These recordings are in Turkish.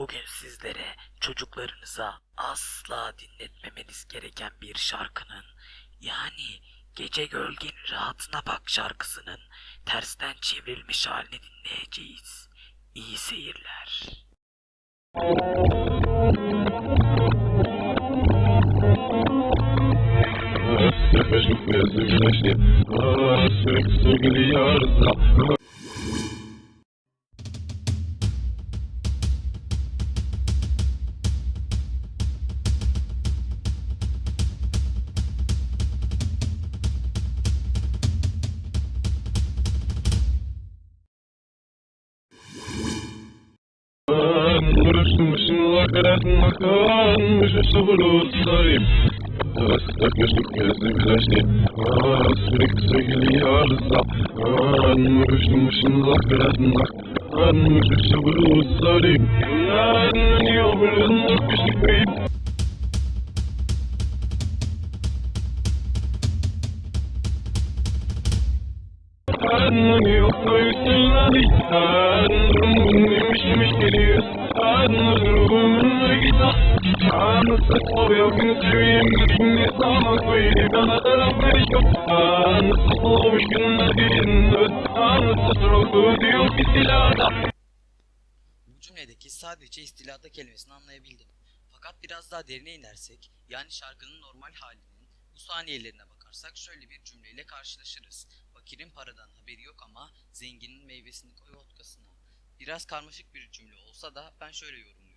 Bugün sizlere çocuklarınıza asla dinletmemeniz gereken bir şarkının yani Gece Gölgenin Rahatına Bak şarkısının tersten çevrilmiş halini dinleyeceğiz. İyi seyirler. Öpücük gözü güneşi, ah, sık sık وكأنك الشغل الصغير أسألك يشك يزيك لاشي أسفلك سيلي أرزق أنمش مش مذكر أسنق أنمش الشغل الصغير أنني أبلغ الشكريب أنني أخيص الذي أنني مش Silahda Bu cümledeki sadece istilada kelimesini anlayabildim. Fakat biraz daha derine inersek, yani şarkının normal halinin bu saniyelerine bakarsak şöyle bir cümleyle karşılaşırız. Fakirin paradan haberi yok ama zenginin meyvesini koy vodkasına. Biraz karmaşık bir cümle olsa da ben şöyle yorumluyorum.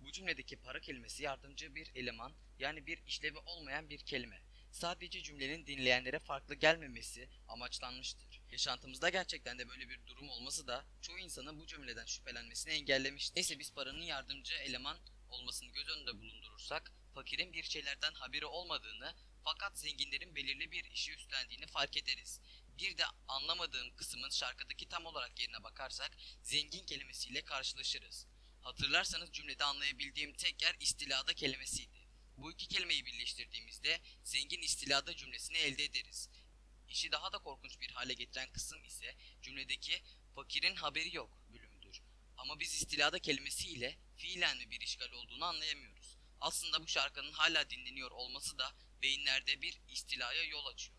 Bu cümledeki para kelimesi yardımcı bir eleman yani bir işlevi olmayan bir kelime. Sadece cümlenin dinleyenlere farklı gelmemesi amaçlanmıştır. Yaşantımızda gerçekten de böyle bir durum olması da çoğu insanın bu cümleden şüphelenmesini engellemiştir. Neyse biz paranın yardımcı eleman olmasını göz önünde bulundurursak fakirin bir şeylerden haberi olmadığını fakat zenginlerin belirli bir işi üstlendiğini fark ederiz. Bir de anlamadığım kısmın şarkıdaki tam olarak yerine bakarsak zengin kelimesiyle karşılaşırız. Hatırlarsanız cümlede anlayabildiğim tek yer istilada kelimesiydi. Bu iki kelimeyi birleştirdiğimizde zengin istilada cümlesini elde ederiz. İşi daha da korkunç bir hale getiren kısım ise cümledeki fakirin haberi yok bölümüdür. Ama biz istilada kelimesiyle fiilen mi bir işgal olduğunu anlayamıyoruz. Aslında bu şarkının hala dinleniyor olması da beyinlerde bir istilaya yol açıyor.